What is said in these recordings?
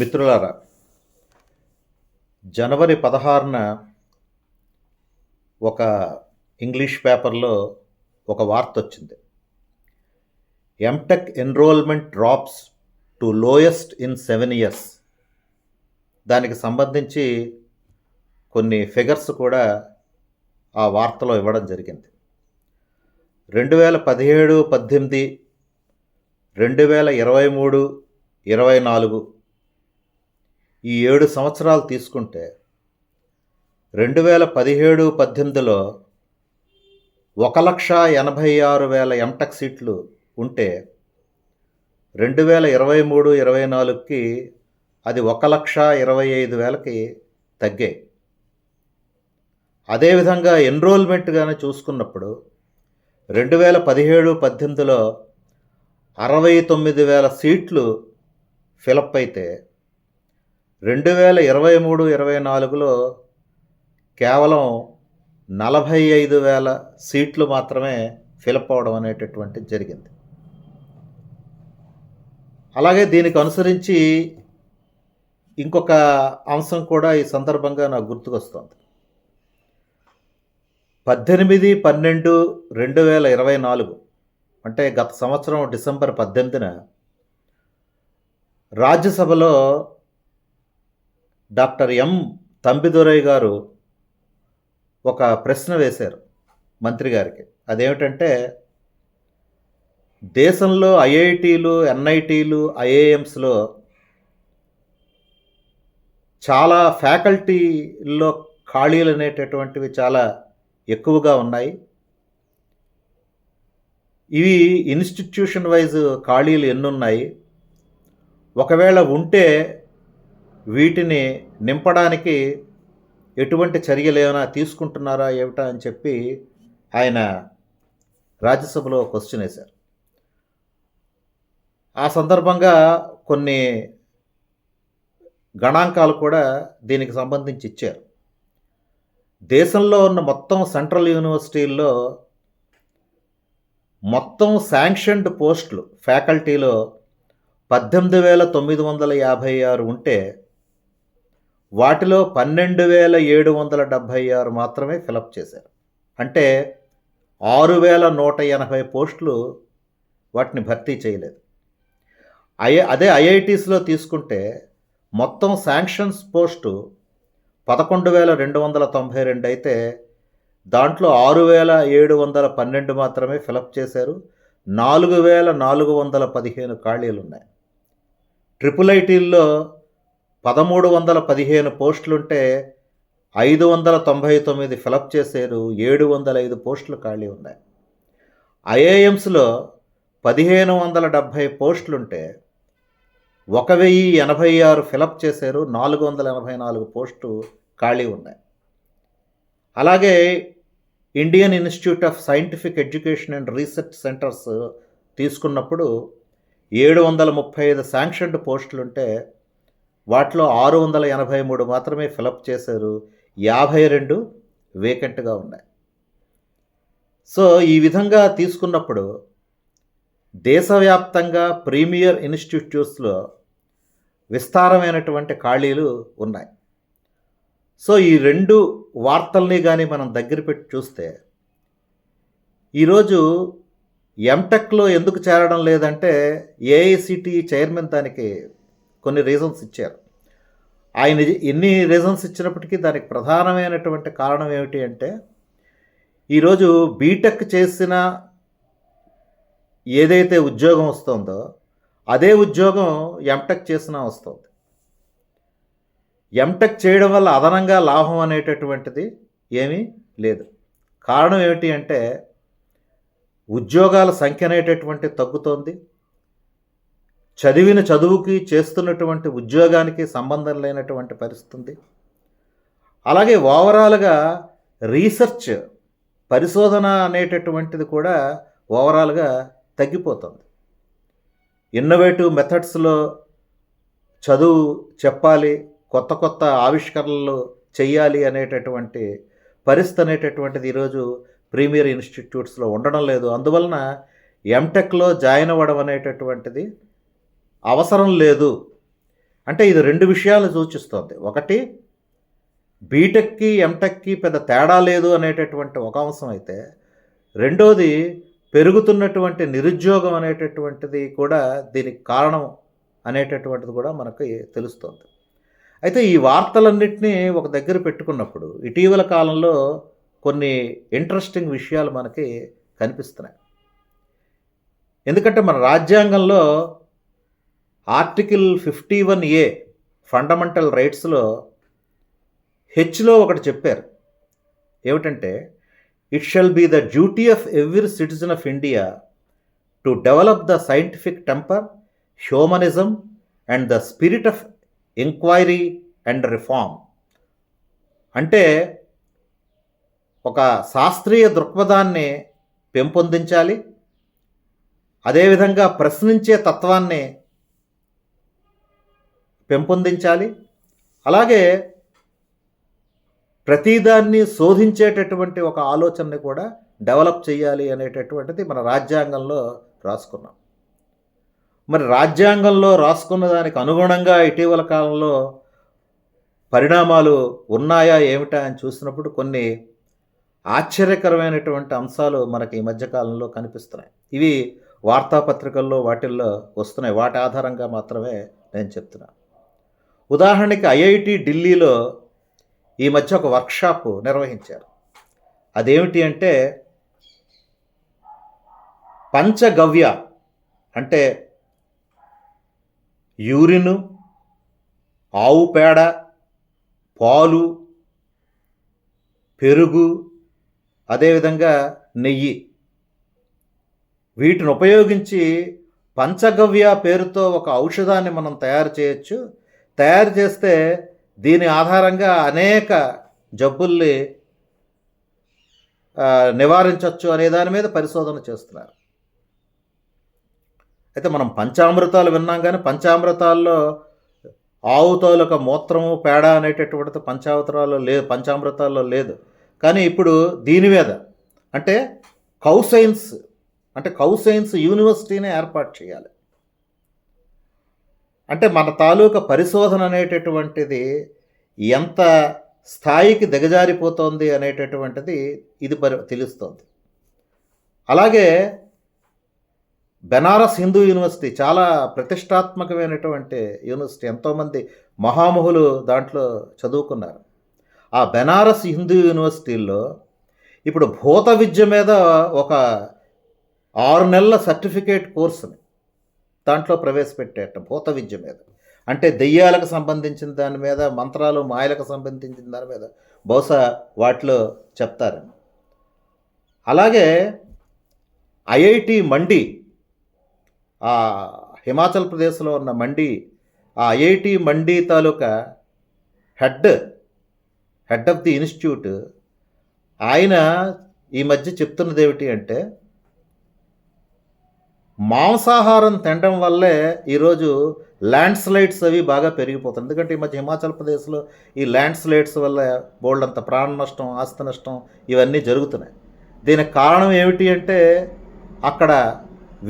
మిత్రులారా జనవరి పదహారున ఒక ఇంగ్లీష్ పేపర్లో ఒక వార్త వచ్చింది. MTech enrolment drops to lowest in seven years దానికి సంబంధించి కొన్ని ఫిగర్స్ కూడా ఆ వార్తలో ఇవ్వడం జరిగింది. రెండు వేల పదిహేడు పద్దెనిమిది రెండు వేల ఇరవై మూడు ఇరవై నాలుగు ఈ ఏడు సంవత్సరాలు తీసుకుంటే రెండు వేల పదిహేడు పద్దెనిమిదిలో ఒక లక్ష ఎనభై ఆరు వేల ఎంటెక్ సీట్లు ఉంటే రెండు వేల ఇరవై మూడు ఇరవై నాలుగుకి అది ఒక లక్ష ఇరవై ఐదు వేలకి తగ్గాయి అదేవిధంగా ఎన్రోల్మెంట్గానే చూసుకున్నప్పుడు రెండు వేల పదిహేడు పద్దెనిమిదిలో అరవై తొమ్మిది వేల సీట్లు ఫిలప్ అయితే రెండు వేల ఇరవై మూడు ఇరవై నాలుగులో కేవలం నలభై ఐదు వేల సీట్లు మాత్రమే ఫిలప్ అవడం అనేటటువంటిది జరిగింది. అలాగే దీనికి అనుసరించి ఇంకొక అంశం కూడా ఈ సందర్భంగా నాకు గుర్తుకొస్తుంది. పద్దెనిమిది పన్నెండు రెండు వేల ఇరవై నాలుగు అంటే గత సంవత్సరం డిసెంబర్ పద్దెనిమిదిన రాజ్యసభలో డాక్టర్ ఎం తంబిదురై గారు ఒక ప్రశ్న వేశారు మంత్రి గారికి. అదేమిటంటే దేశంలో ఐఐటీలు ఎన్ఐటీలు ఐఏఎమ్స్లో చాలా ఫ్యాకల్టీల్లో ఖాళీలు అనేటటువంటివి చాలా ఎక్కువగా ఉన్నాయి. ఇవి ఇన్స్టిట్యూషన్ వైజ్ ఖాళీలు ఎన్నున్నాయి. ఒకవేళ ఉంటే వీటిని నింపడానికి ఎటువంటి చర్యలు ఏమైనా తీసుకుంటున్నారా ఏమిటా అని చెప్పి ఆయన రాజ్యసభలో క్వశ్చన్ వేశారు. ఆ సందర్భంగా కొన్ని గణాంకాలు కూడా దీనికి సంబంధించి ఇచ్చారు. దేశంలో ఉన్న మొత్తం సెంట్రల్ యూనివర్సిటీల్లో మొత్తం శాంక్షన్డ్ పోస్టులు ఫ్యాకల్టీలో పద్దెనిమిది వేల తొమ్మిది వందల యాభై ఆరు ఉంటే వాటిలో పన్నెండు వేల ఏడు వందల డెబ్భై ఆరు మాత్రమే ఫిలప్ చేశారు. అంటే ఆరు వేల నూట ఎనభై పోస్టులు వాటిని భర్తీ చేయలేదు. ఐ అదే ఐఐటీస్లో తీసుకుంటే మొత్తం శాంక్షన్స్ పోస్టు పదకొండు వేల రెండు వందల తొంభై రెండు అయితే దాంట్లో ఆరు వేల ఏడు వందల పన్నెండు మాత్రమే ఫిలప్ చేశారు. నాలుగు వేల నాలుగు వందల పదిహేను ఖాళీలు ఉన్నాయి. ట్రిపుల్ ఐటీల్లో పదమూడు వందల పదిహేను పోస్టులుంటే ఐదు వందల తొంభై తొమ్మిది ఫిలప్ చేశారు ఏడు వందల ఐదు పోస్టులు ఖాళీ ఉన్నాయి. ఐఏఎమ్స్లో పదిహేను వందల డెబ్భై పోస్టులుంటే ఒక వెయ్యి ఎనభై ఆరు ఫిలప్ చేశారు నాలుగు వందల ఎనభై నాలుగు పోస్టు ఖాళీ ఉన్నాయి. అలాగే Indian institute of scientific education and research centres తీసుకున్నప్పుడు ఏడు వందల ముప్పై ఐదు శాంక్షన్డ్ పోస్టులుంటే వాటిలో ఆరు వందల ఎనభై మూడు మాత్రమే ఫిలప్ చేశారు. యాభై రెండు వేకెంట్గా ఉన్నాయి. సో ఈ విధంగా తీసుకున్నప్పుడు దేశవ్యాప్తంగా ప్రీమియర్ ఇన్స్టిట్యూట్స్లో విస్తారమైనటువంటి ఖాళీలు ఉన్నాయి. సో ఈ రెండు వార్తల్ని కానీ మనం దగ్గర పెట్టి చూస్తే ఈరోజు ఎంటెక్లో ఎందుకు చేరడం లేదంటే ఏఐసిటి చైర్మన్ దానికి కొన్ని రీజన్స్ ఇచ్చారు. ఆయన ఎన్ని రీజన్స్ ఇచ్చినప్పటికీ దానికి ప్రధానమైనటువంటి కారణం ఏమిటి అంటే ఈరోజు బీటెక్ చేసిన ఏదైతే ఉద్యోగం వస్తుందో అదే ఉద్యోగం ఎంటెక్ చేసినా వస్తుంది. ఎంటెక్ చేయడం వల్ల అదనంగా లాభం అనేటటువంటిది ఏమీ లేదు. కారణం ఏమిటి అంటే ఉద్యోగాల సంఖ్య అనేటటువంటి తగ్గుతోంది. చదివిన చదువుకి చేస్తున్నటువంటి ఉద్యోగానికి సంబంధం లేనటువంటి పరిస్థితి అలాగే ఓవరాల్గా రీసెర్చ్ పరిశోధన అనేటటువంటిది కూడా ఓవరాల్గా తగ్గిపోతుంది. ఇన్నోవేటివ్ మెథడ్స్లో చదువు చెప్పాలి కొత్త కొత్త ఆవిష్కరణలు చెయ్యాలి అనేటటువంటి పరిస్థితి అనేటటువంటిది ఈరోజు ప్రీమియర్ ఇన్స్టిట్యూట్స్లో ఉండడం లేదు. అందువలన ఎంటెక్లో జాయిన్ అవ్వడం అనేటటువంటిది అవసరం లేదు. అంటే ఇది రెండు విషయాలు సూచిస్తుంది. ఒకటి బీటెక్కి ఎంటెక్కి పెద్ద తేడా లేదు అనేటటువంటి ఒక అంశం అయితే రెండోది పెరుగుతున్నటువంటి నిరుద్యోగం అనేటటువంటిది కూడా దీనికి కారణం అనేటటువంటిది కూడా మనకి తెలుస్తుంది. అయితే ఈ వార్తలన్నింటినీ ఒక దగ్గర పెట్టుకున్నప్పుడు ఇటీవల కాలంలో కొన్ని ఇంట్రెస్టింగ్ విషయాలు మనకి కనిపిస్తున్నాయి. ఎందుకంటే మన రాజ్యాంగంలో article fifty one A fundamental రైట్స్లో హెచ్లో ఒకటి చెప్పారు. ఏమిటంటే it shall be the duty of every citizen of India to develop the scientific temper humanism and the spirit of enquiry and reform. అంటే ఒక శాస్త్రీయ దృక్పథాన్ని పెంపొందించాలి అదేవిధంగా ప్రశ్నించే తత్వాన్ని పెంపొందించాలి. అలాగే ప్రతిదాన్ని శోధించేటటువంటి ఒక ఆలోచనని కూడా డెవలప్ చేయాలి అనేటటువంటిది మన రాజ్యాంగంలో రాసుకున్నాం. మరి రాజ్యాంగంలో రాసుకున్న దానికి అనుగుణంగా ఇటీవల కాలంలో పరిణామాలు ఉన్నాయా ఏమిటా అని చూసినప్పుడు కొన్ని ఆశ్చర్యకరమైనటువంటి అంశాలు మనకి ఈ మధ్యకాలంలో కనిపిస్తున్నాయి. ఇవి వార్తాపత్రికల్లో వాటిల్లో వస్తున్నాయి. వాటి ఆధారంగా మాత్రమే నేను చెప్తున్నాను. ఉదాహరణకి ఐఐటి ఢిల్లీలో ఈ మధ్య ఒక వర్క్షాప్ నిర్వహించారు. అదేమిటి అంటే పంచగవ్య అంటే యూరిన్ ఆవు పేడ పాలు పెరుగు అదేవిధంగా నెయ్యి. వీటిని ఉపయోగించి పంచగవ్య పేరుతో ఒక ఔషధాన్ని మనం తయారు చేయొచ్చు. తయారు చేస్తే దీని ఆధారంగా అనేక జబ్బుల్ని నివారించవచ్చు అనే దాని మీద పరిశోధన చేస్తున్నారు. అయితే మనం పంచామృతాలు విన్నాం కానీ పంచామృతాల్లో ఆవు తాలూకా మూత్రము పేడ అనేటటువంటిది పంచామృతాల్లో లేదు పంచామృతాల్లో లేదు. కానీ ఇప్పుడు దీని మీద అంటే కౌ సైన్స్ అంటే కౌ సైన్స్ యూనివర్సిటీని ఏర్పాటు చేయాలి. అంటే మన తాలూకా పరిశోధన అనేటటువంటిది ఎంత స్థాయికి దిగజారిపోతోంది అనేటటువంటిది ఇది పరి తెలుస్తోంది. అలాగే బెనారస్ హిందూ యూనివర్సిటీ చాలా ప్రతిష్టాత్మకమైనటువంటి యూనివర్సిటీ. ఎంతోమంది మహామహులు దాంట్లో చదువుకున్నారు. ఆ బెనారస్ హిందూ యూనివర్సిటీల్లో ఇప్పుడు భూత విద్య మీద ఒక ఆరు నెలల సర్టిఫికేట్ కోర్సుని దాంట్లో ప్రవేశపెట్టేట భూత విద్య మీద. అంటే దెయ్యాలకు సంబంధించిన దాని మీద మంత్రాలు మాయలకు సంబంధించిన దాని మీద బహుశా వాటిలో చెప్తారు అలాగే ఐఐటి మండి ఆ హిమాచల్ ప్రదేశ్లో ఉన్న మండి ఆ IIT Mandi taluka head head of the institute ఆయన ఈ మధ్య చెప్తున్నది ఏమిటి అంటే మాంసాహారం తినడం వల్లే ఈరోజు ల్యాండ్ స్లైడ్స్ అవి బాగా పెరిగిపోతుంది ఎందుకంటే ఈ మధ్య హిమాచల్ ప్రదేశ్లో ఈ ల్యాండ్ స్లైడ్స్ వల్ల బోల్డంత ప్రాణ నష్టం ఆస్తి నష్టం ఇవన్నీ జరుగుతున్నాయి. దీనికి కారణం ఏమిటి అంటే అక్కడ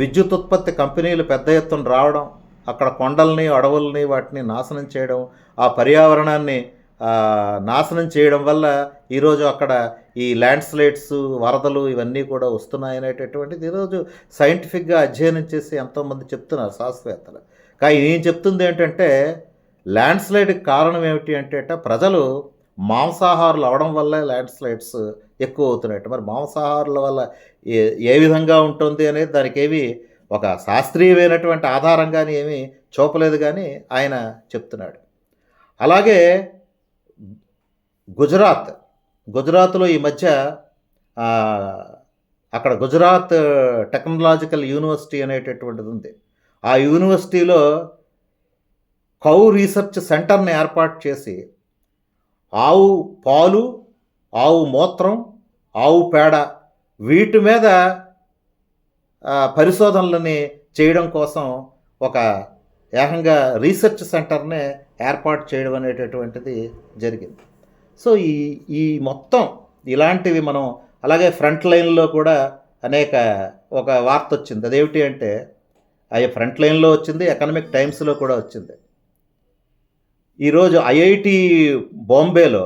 విద్యుత్ ఉత్పత్తి కంపెనీలు పెద్ద ఎత్తున రావడం అక్కడ కొండల్ని అడవుల్ని వాటిని నాశనం చేయడం ఆ పర్యావరణాన్ని నాశనం చేయడం వల్ల ఈరోజు అక్కడ ఈ ల్యాండ్ స్లైడ్స్ వరదలు ఇవన్నీ కూడా వస్తున్నాయి అనేటటువంటిది ఈరోజు సైంటిఫిక్గా అధ్యయనం చేసి ఎంతోమంది చెప్తున్నారు శాస్త్రవేత్తలు. కానీ నేను చెప్తుంది ఏంటంటే ల్యాండ్ స్లైడ్కి కారణం ఏమిటి అంటే ప్రజలు మాంసాహారులు అవడం వల్లే ల్యాండ్ స్లైడ్స్ ఎక్కువ అవుతున్నాయట. మరి మాంసాహారుల వల్ల ఏ ఏ విధంగా ఉంటుంది అనేది దానికి ఏవి ఒక శాస్త్రీయమైనటువంటి ఆధారంగాని ఏమీ చూపలేదు కానీ ఆయన చెప్తున్నాడు. అలాగే గుజరాత్ గుజరాత్లో ఈ మధ్య అక్కడ గుజరాత్ టెక్నాలజికల్ యూనివర్సిటీ అనేటటువంటిది ఉంది. ఆ యూనివర్సిటీలో కౌ రీసెర్చ్ సెంటర్ని ఏర్పాటు చేసి ఆవు పాలు ఆవు మూత్రం ఆవు పేడ వీటి మీద పరిశోధనలని చేయడం కోసం ఒక ఏకంగా రీసెర్చ్ సెంటర్ని ఏర్పాటు చేయడం అనేటటువంటిది జరిగింది. సో ఈ ఈ మొత్తం ఇలాంటివి మనం అలాగే ఫ్రంట్ లైన్లో కూడా అనేక ఒక వార్త వచ్చింది. అదేమిటి అంటే అవి ఫ్రంట్ లైన్లో వచ్చింది ఎకనామిక్ టైమ్స్లో కూడా వచ్చింది. ఈరోజు ఐఐటి బాంబేలో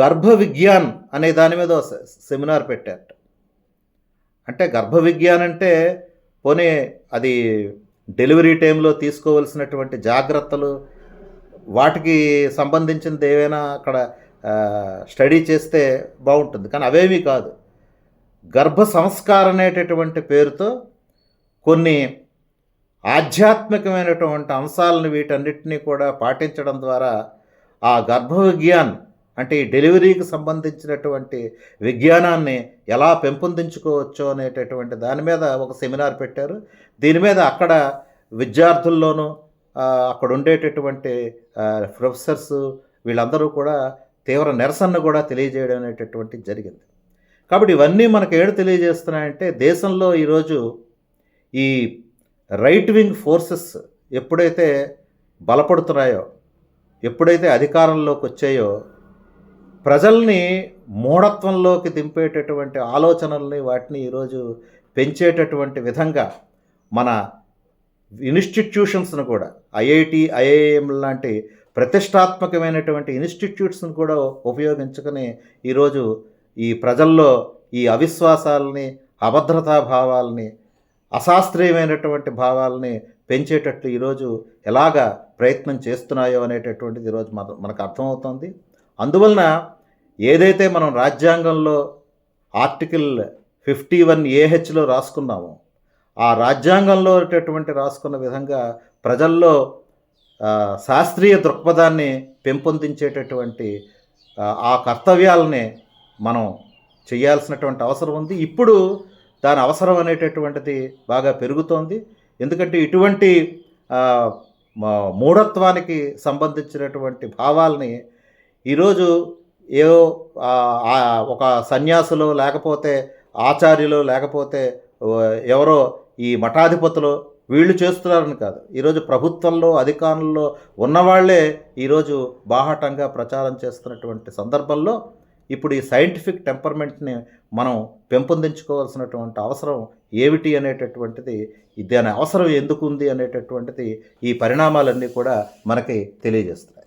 గర్భ విజ్ఞాన్ అనే దాని మీద సెమినార్ పెట్టారట. అంటే గర్భ విజ్ఞాన్ అంటే పోనీ అది డెలివరీ టైంలో తీసుకోవలసినటువంటి జాగ్రత్తలు వాటికి సంబంధించింది ఏవైనా అక్కడ స్టడీ చేస్తే బాగుంటుంది. కానీ అవేమీ కాదు. గర్భ సంస్కార అనేటటువంటి పేరుతో కొన్ని ఆధ్యాత్మికమైనటువంటి అంశాలను వీటన్నిటినీ కూడా పాటించడం ద్వారా ఆ గర్భ విజ్ఞాన్ అంటే ఈ డెలివరీకి సంబంధించినటువంటి విజ్ఞానాన్ని ఎలా పెంపొందించుకోవచ్చో అనేటటువంటి దాని మీద ఒక సెమినార్ పెట్టారు. దీని మీద అక్కడ విద్యార్థుల్లోనూ అక్కడ ఉండేటటువంటి ప్రొఫెసర్స్ వీళ్ళందరూ కూడా తీవ్ర నిరసన కూడా తెలియజేయడం అనేటటువంటి జరిగింది. కాబట్టి ఇవన్నీ మనకు ఏడు తెలియజేస్తున్నాయంటే దేశంలో ఈరోజు ఈ రైట్ వింగ్ ఫోర్సెస్ ఎప్పుడైతే బలపడుతున్నాయో ఎప్పుడైతే అధికారంలోకి వచ్చాయో ప్రజల్ని మూఢత్వంలోకి దింపేటటువంటి ఆలోచనల్ని వాటిని ఈరోజు పెంచేటటువంటి విధంగా మన ఇన్స్టిట్యూషన్స్ను కూడా ఐఐటి ఐఐఎం లాంటి ప్రతిష్టాత్మకమైనటువంటి ఇన్స్టిట్యూట్స్ను కూడా ఉపయోగించుకొని ఈరోజు ఈ ప్రజల్లో ఈ అవిశ్వాసాలని అభద్రతా భావాలని అశాస్త్రీయమైనటువంటి భావాలని పెంచేటట్లు ఈరోజు ఎలాగా ప్రయత్నం చేస్తున్నాయో అనేటటువంటిది ఈరోజు మన మనకు అర్థమవుతుంది. అందువలన ఏదైతే మనం రాజ్యాంగంలో ఆర్టికల్ ఫిఫ్టీ వన్ ఏహెచ్లో రాసుకున్నామో ఆ రాజ్యాంగంలో ఉన్నటువంటి రాసుకున్న విధంగా ప్రజల్లో శాస్త్రీయ దృక్పథాన్ని పెంపొందించేటటువంటి ఆ, కర్తవ్యాలని మనం చేయాల్సినటువంటి అవసరం ఉంది. ఇప్పుడు దాని అవసరం అనేటటువంటిది బాగా పెరుగుతోంది. ఎందుకంటే ఇటువంటి మూఢత్వానికి సంబంధించినటువంటి భావాల్ని ఈరోజు ఏవో ఒక సన్యాసులు లేకపోతే ఆచార్యులు లేకపోతే ఎవరో ఈ మఠాధిపతులు వీళ్ళు చేస్తున్నారని కాదు. ఈరోజు ప్రభుత్వంలో అధికారంలో ఉన్నవాళ్ళే ఈరోజు బాహాటంగా ప్రచారం చేస్తున్నటువంటి సందర్భంలో ఇప్పుడు ఈ సైంటిఫిక్ టెంపర్మెంట్ని మనం పెంపొందించుకోవాల్సినటువంటి అవసరం ఏమిటి అనేటటువంటిది దాని అవసరం ఎందుకు ఉంది అనేటటువంటిది ఈ పరిణామాలన్నీ కూడా మనకి తెలియజేస్తాయి